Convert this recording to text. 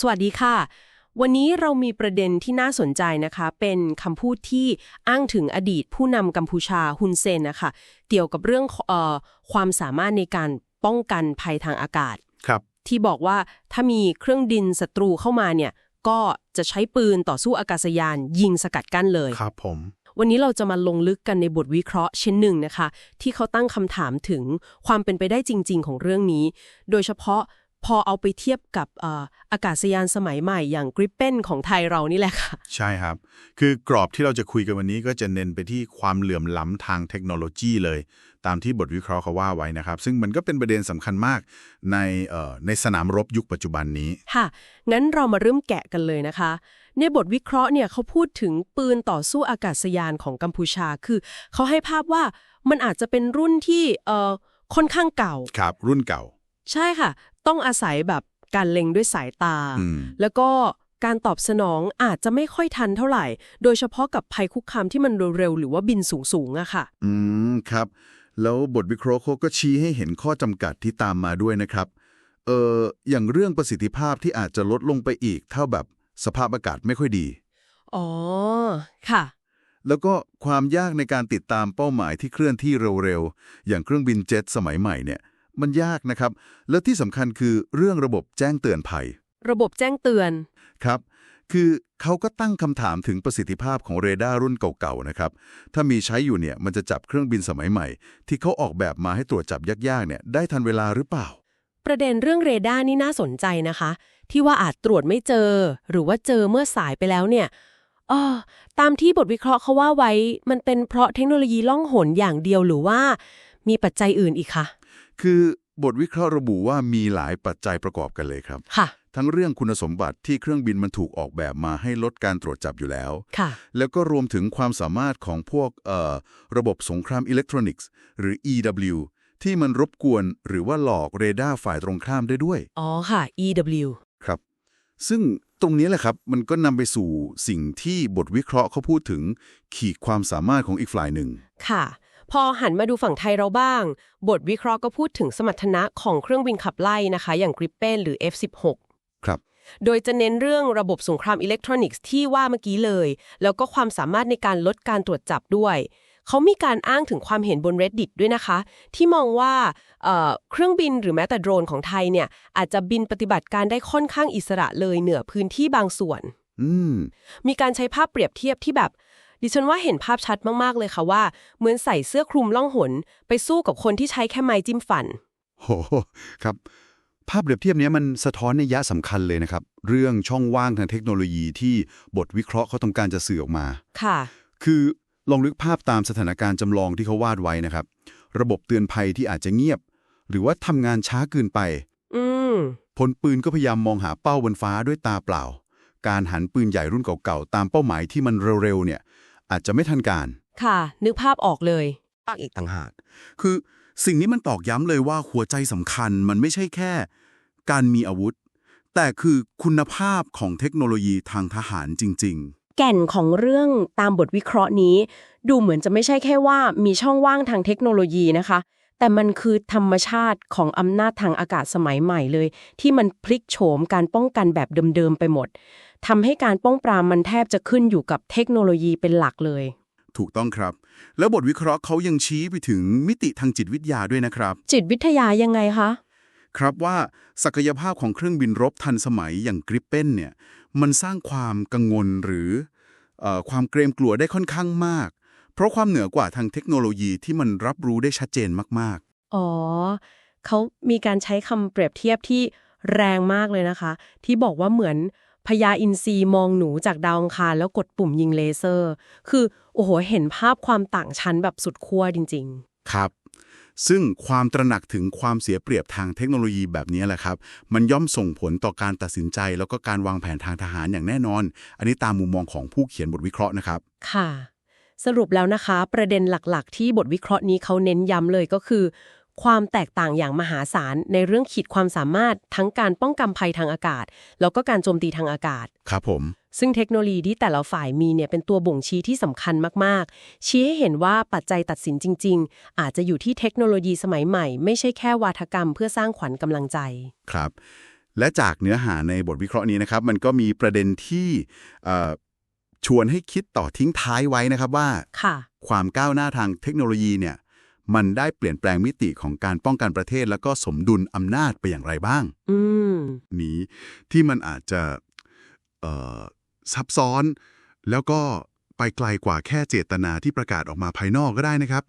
สวัสดีค่ะ วันนี้เรามีประเด็นที่น่าสนใจนะคะ เป็นคำพูดที่อ้างถึงอดีตผู้นำกัมพูชาฮุนเซนนะคะเกี่ยวกับเรื่องเอ่อความสามารถในการป้องกันภัยทางอากาศ ครับ ที่บอกว่าถ้ามีเครื่องดินศัตรูเข้ามาเนี่ย ก็จะใช้ปืนต่อสู้อากาศยาน ยิงสกัดกั้นเลย ครับผม วันนี้เราจะมาลงลึกกันในบทวิเคราะห์ชิ้นหนึ่งนะคะ ที่เขาตั้งคำถามถึงความเป็นไปได้จริง ๆ ของเรื่องนี้ โดยเฉพาะ พอเอาไปเทียบกับเอ่ออากาศยานสมัยใหม่อย่างกริปเปนของไทยเรานี่แหละค่ะ ใช่ครับ คือกรอบที่เราจะคุยกันวันนี้ก็จะเน้นไปที่ความเหลื่อมล้ำทางเทคโนโลยีเลย ตามที่บทวิเคราะห์เขาว่าไว้นะครับ ซึ่งมันก็เป็นประเด็นสำคัญมากในเอ่อในสนามรบยุคปัจจุบันนี้ ค่ะ งั้นเรามาเริ่มแกะกันเลยนะคะ ในบทวิเคราะห์เนี่ยเขาพูดถึงปืนต่อสู้อากาศยานของกัมพูชา คือเขาให้ภาพว่ามันอาจจะเป็นรุ่นที่เอ่อค่อนข้างเก่า ครับ รุ่นเก่า ใช่ค่ะ ต้องอาศัยแบบการเล็งด้วยสายตาอืมแล้วก็การตอบสนองอาจจะไม่ค่อยทันเท่าไหร่ โดยเฉพาะกับภัยคุกคามที่มันเร็วๆ หรือว่าบินสูงๆอะค่ะ อืม ครับ แล้วบทวิเคราะห์เขาก็ชี้ให้เห็นข้อจำกัดที่ตามมาด้วยนะครับ เอ่อ อย่างเรื่องประสิทธิภาพที่อาจจะลดลงไปอีก เท่าแบบสภาพอากาศไม่ค่อยดี อ๋อ ค่ะ แล้วก็ความยากในการติดตามเป้าหมายที่เคลื่อนที่เร็วๆ อย่างเครื่องบินเจ็ตสมัยใหม่เนี่ย มันยากนะครับ แล้วที่สำคัญคือเรื่องระบบแจ้งเตือนภัย ระบบแจ้งเตือน ครับ คือเขาก็ตั้งคำถามถึงประสิทธิภาพของเรดาร์รุ่นเก่าๆนะครับ ถ้ามีใช้อยู่เนี่ยมันจะจับเครื่องบินสมัยใหม่ ที่เขาออกแบบมาให้ตรวจจับยากๆเนี่ยได้ทันเวลาหรือเปล่า ประเด็นเรื่องเรดาร์นี่น่าสนใจนะคะ ที่ว่าอาจตรวจไม่เจอ หรือว่าเจอเมื่อสายไปแล้วเนี่ยเออตามที่บทวิเคราะห์เขาว่าไว้ มันเป็นเพราะเทคโนโลยีล่องหนอย่างเดียวหรือว่า มีปัจจัยอื่นอีกคะ คือบทวิเคราะห์ระบุว่ามีหลายปัจจัยประกอบกันเลยครับ ค่ะ ทั้งเรื่องคุณสมบัติที่เครื่องบินมันถูกออกแบบมาให้ลดการตรวจจับอยู่แล้ว ค่ะ แล้วก็รวมถึงความสามารถของพวกเอ่อระบบสงครามอิเล็กทรอนิกส์ หรือ EW ที่มันรบกวนหรือว่าหลอกเรดาร์ฝ่ายตรงข้ามได้ด้วย อ๋อค่ะ EW ครับ ซึ่งตรงนี้แหละครับมันก็นำไปสู่สิ่งที่บทวิเคราะห์เขาพูดถึงขีดความสามารถของอีกฝ่ายหนึ่ง ค่ะ พอหันมาดูฝั่งไทยเราบ้าง บทวิเคราะห์ก็พูดถึงสมรรถนะของเครื่องบินขับไล่นะคะ อย่างกริปเปนหรือ F16 ครับ โดยจะเน้นเรื่องระบบสงครามอิเล็กทรอนิกส์ที่ว่าเมื่อกี้เลย แล้วก็ความสามารถในการลดการตรวจจับด้วย เขามีการอ้างถึงความเห็นบน reddit ด้วยนะคะ ที่มองว่าเอ่อเครื่องบินหรือแม้แต่โดรนของไทยเนี่ยอาจจะบินปฏิบัติการได้ค่อนข้างอิสระเลยเหนือพื้นที่บางส่วนอืมมีการใช้ภาพเปรียบเทียบที่แบบ ดิฉันว่าเห็นภาพชัดมากๆเลยค่ะว่า เหมือนใส่เสื้อคลุมล่องหน ไปสู้กับคนที่ใช้แค่ไม้จิ้มฟัน โหครับ ภาพเปรียบเทียบเนี้ยมันสะท้อนในยยะสำคัญเลยนะครับ เรื่องช่องว่างทางเทคโนโลยีที่บทวิเคราะห์เขาต้องการจะสื่อออกมา ค่ะ คือลองนึกภาพตามสถานการณ์จำลองที่เขาวาดไว้นะครับ ระบบเตือนภัยที่อาจจะเงียบ หรือว่าทำงานช้าเกินไป อืม พลปืนก็พยายามมองหาเป้าบนฟ้าด้วยตาเปล่า การหันปืนใหญ่รุ่นเก่าๆ ตามเป้าหมายที่มันเร็วๆเนี่ย อาจจะไม่ทันการ ค่ะ นึกภาพออกเลยอีกต่างหาก คือสิ่งนี้มันตอกย้ำเลยว่าหัวใจสำคัญมันไม่ใช่แค่ การมีอาวุธ แต่คือคุณภาพของเทคโนโลยีทางทหารจริงแก่นของเรื่องตามบทวิเคราะห์นี้ ดูเหมือนจะไม่ใช่แค่ว่ามีช่องว่างทางเทคโนโลยีนะคะ แต่มันคือธรรมชาติของอำนาจทางอากาศสมัยใหม่เลย ที่มันพลิกโฉมการป้องกันแบบเดิมๆไปหมดทำให้การป้องปรามมันแทบจะขึ้นอยู่กับเทคโนโลยีเป็นหลักเลยๆถูกต้องครับ แล้วบทวิเคราะห์เขายังชี้ไปถึงมิติทางจิตวิทยาด้วยนะครับ จิตวิทยายังไงคะ ครับว่าศักยภาพของเครื่องบินรบทันสมัยอย่างกริปเปนเนี่ยมันสร้างความกังวลหรือเออความเกรงกลัวได้ค่อนข้างมาก เพราะความเหนือกว่าทางเทคโนโลยีที่มันรับรู้ได้ชัดเจนมากอ๋อ เขามีการใช้คำเปรียบเทียบที่แรงมากเลยนะคะ ที่บอกว่าเหมือนพญาอินทรีมองหนูจากดาวอังคารแล้วกดปุ่มยิงเลเซอร์ คือ โอ้โห เห็นภาพความต่างชั้นแบบสุดขั้วจริง ๆ ครับ ซึ่งความตระหนักถึงความเสียเปรียบทางเทคโนโลยีแบบนี้แหละครับ มันย่อมส่งผลต่อการตัดสินใจ แล้วก็การวางแผนทางทหารอย่างแน่นอน อันนี้ตามมุมมองของผู้เขียนบทวิเคราะห์นะครับๆค่ะ สรุปแล้วนะคะ ประเด็นหลักๆ ที่บทวิเคราะห์นี้เขาเน้นย้ำเลยก็คือ ความแตกต่างอย่างมหาศาลในเรื่องขีดความสามารถทั้งการป้องกันภัยทางอากาศ แล้วก็การโจมตีทางอากาศ ครับผม ซึ่งเทคโนโลยีที่แต่ละฝ่ายมีเนี่ยเป็นตัวบ่งชี้ที่สำคัญมากๆ ชี้ให้เห็นว่าปัจจัยตัดสินจริง ๆ อาจจะอยู่ที่เทคโนโลยีสมัยใหม่ ไม่ใช่แค่วาทกรรมเพื่อสร้างขวัญกำลังใจ ครับและจากเนื้อหาในบทวิเคราะห์นี้นะครับ มันก็มีประเด็นที่เอ่อ ชวนให้คิดต่อทิ้งท้ายไว้นะครับว่าค่ะความก้าวหน้าทางเทคโนโลยีเนี่ยมันได้เปลี่ยนแปลงมิติของการป้องกันประเทศ แล้วก็สมดุลอำนาจไปอย่างไรบ้าง อืมนี้ที่มันอาจจะเอ่อซับซ้อน แล้วก็ไปไกลกว่าแค่เจตนาที่ประกาศออกมาภายนอกก็ได้นะครับ